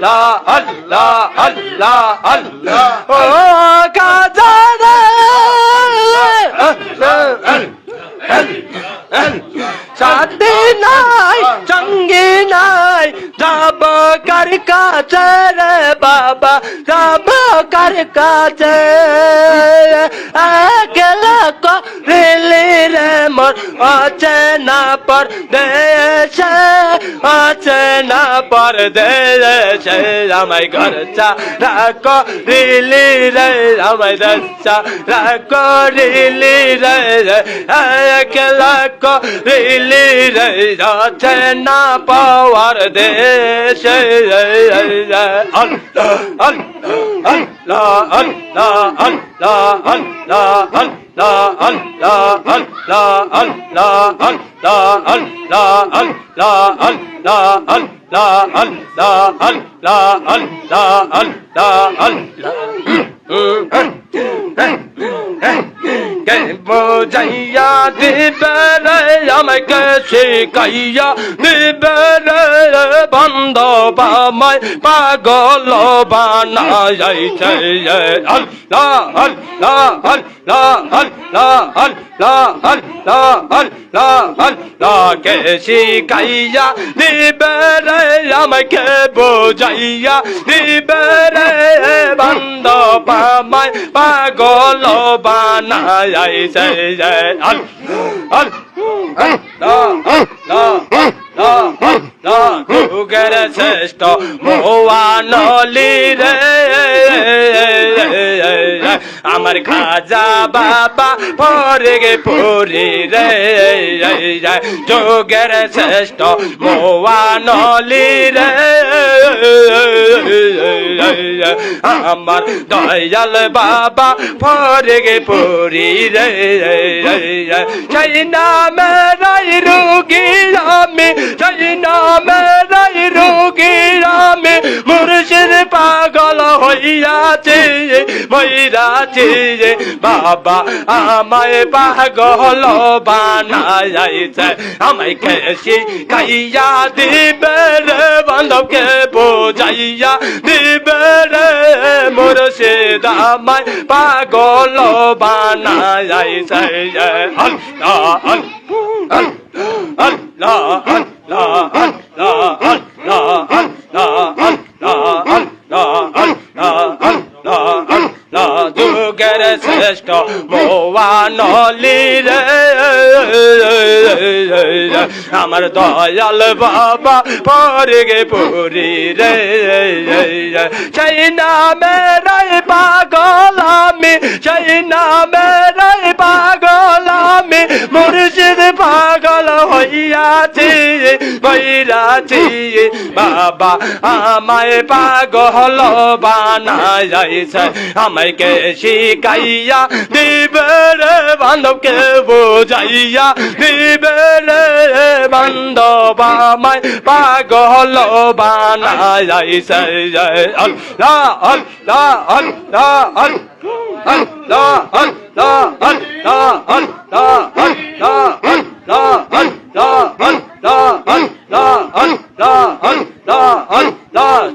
আল্লাহ আল্লাহ আল্লাহ আল্লাহ। ও কাজা সাথে নাই সঙ্গে নাই। যাব কার কাছে রে বাবা? যাব কার কাছে একলা করিলি রে মোর আছে না পর দেশে আছে না পর দেশে আমায় ঘর চা রাখো রিলি রে আমায় দশা রাখো রিলি রে একলা করিলি রে আছে না পাওয়ার দেশে বোঝাইয়া দিবে আমাকে শিখাইয়া দিবে বন্ধ বামায় পাগল বানাইছে আল্লাহ আল্লাহ আল্লাহ আল্লাহ আল্লাহ আল্লাহ আল্লাহ আল্লাহ কে শিখাইয়া দিবে আমাকে বোঝাইয়া দিবে বন্ধ বামায় পাগল বানাইছে যুগের শ্রেষ্ঠ মোয়ানলি রে, আমার খাজা বাবা পরে গে পুরি রে, যোগের শ্রেষ্ঠ মোয়ানলি রে। আমার দয়াল বাবা পরে গে পুরি রে সেই নামে রাই রুগী রামে সেই নামে রাই রুগী রামে মুর্শিদ হইয়াছে ময়রাছে বাবা আমায় পাগল বানাইছে আমায় কেসি কাইয়া দিবে রে বান্ধবকে বোঝাইয়া দিবে রে মুর্শিদ আমায় পাগল বানাইছে আল্লাহ আল্লাহ আল্লাহ আল্লাহ আল্লাহ আল্লাহ আল্লাহ আল্লাহ যুগের শ্রেষ্ঠ মোয়ানলি রে। আমার দয়াল বাবা পরে গে পুরি রে। সেই নামে রাই পাগল আমি, সেই নামে রাই পাগল আমি। মুর্শিদ পাগল হইয়াছি বৈরাছি বাবা আমায় পাগল বানাইছে আমায় কে শিখাইয়া দিবে রে বান্ধবকে বোঝাইয়া, দিবে রে বান্ধব আমায় পাগল বানাইছে আল্লাহ আল্লাহ আল্লাহ আল্লাহ আল্লাহ আল্লাহ আল্লাহ আল্লাহ আল্লাহ আল্লাহ আল্লাহ আল্লাহ আল্লাহ আল্লাহ আল্লাহ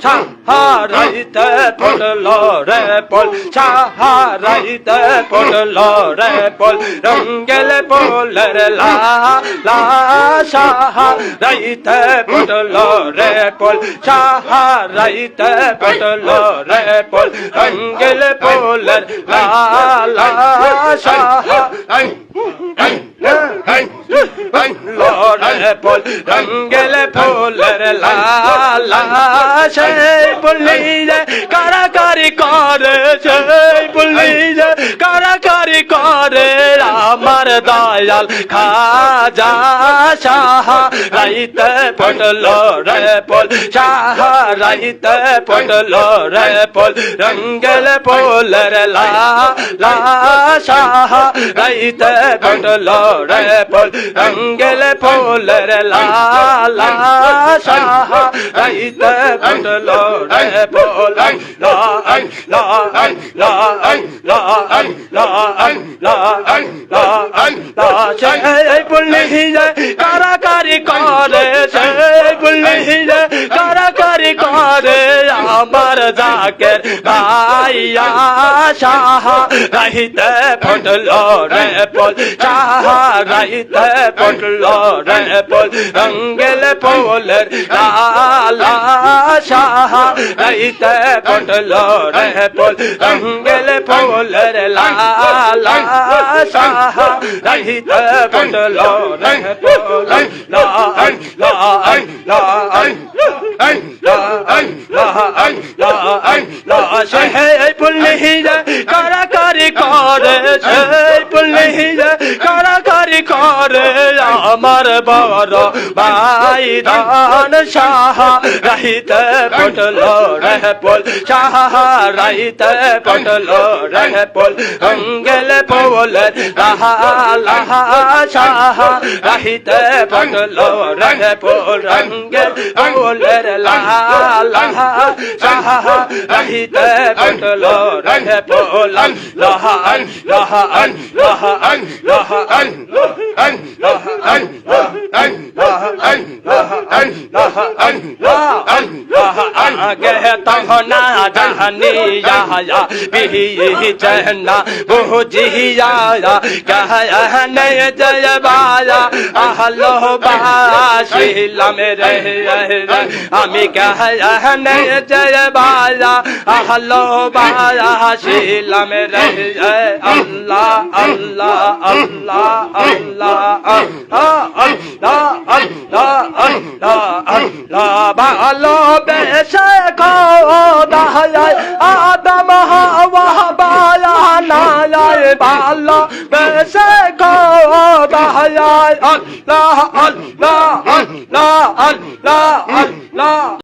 সাহারাইতে পড়ল রে পল সাহারাইতে পড়ল রে পল রঙ্গেল পোলের লা লা সাহারাইতে পড়ল রে পল সাহারাইতে পড়ল রে পল রঙ্গেল পোলের লা লা সাহারাইতে পল রঙ্গেল ফুলের বললি যে কারাকারি করে, সেই যে কারাকারি করে আমার দয়াল খাজা শাহ। রাইতে পটলো রে পল শাহ, রাইতে পটলো রে পল রঙ্গেল ফুলের লালা শাহ, রাইতে পটলো রে পল রঙ্গেল ফুলের লালা সাহা রাইতে ফুটল রে ফুল লাই লাই লাই লাই লাই লাই লাই সেই পুলিশে কারাকারি করে সেই পুলিশে কারাকারি করে আমার জাকের ভাইয়া শাহ রাইতে ফুটলো রে পোল, শাহ রাইতে ফুটলো রে পোল, রঙ্গেল পোলের লালা শাহ রাইতে ফুটলো রে পোল, রঙ্গেল পোলের লালা শাহ রাইতে ফুটলো রে পোল লা লা لا شيء بل هلا করে আমার বড় ভাই ধান শাহ রাইতে পটলো রে পোল শাহ রাইতে পটলো রে পোল অঙ্গেল পোল, লাহা লাহা, শাহ রাইতে পটলো রে পোল রঙ্গেল পোলের লাহা লাহা, শাহ রাইতে পটলো রে পোল লাহা লাহা লাহা লাহা আগে তখন कहनिया बिही चहना बोझिया कहन जय बाया अहलो बाशिला में रह हमें कहन जय बाया अहलो बाशिला में रह अल्लाह अल्लाह अल्लाह अल्लाह अल्लाह अल्लाह अल्लाह अल्लाह अल्लाह बालो बेशे को दाया যায় আদম হাওয়া বালা নালায় বালা বেশে গো বাহায় আল্লাহ আল্লাহ আল্লাহ আল্লাহ আল্লাহ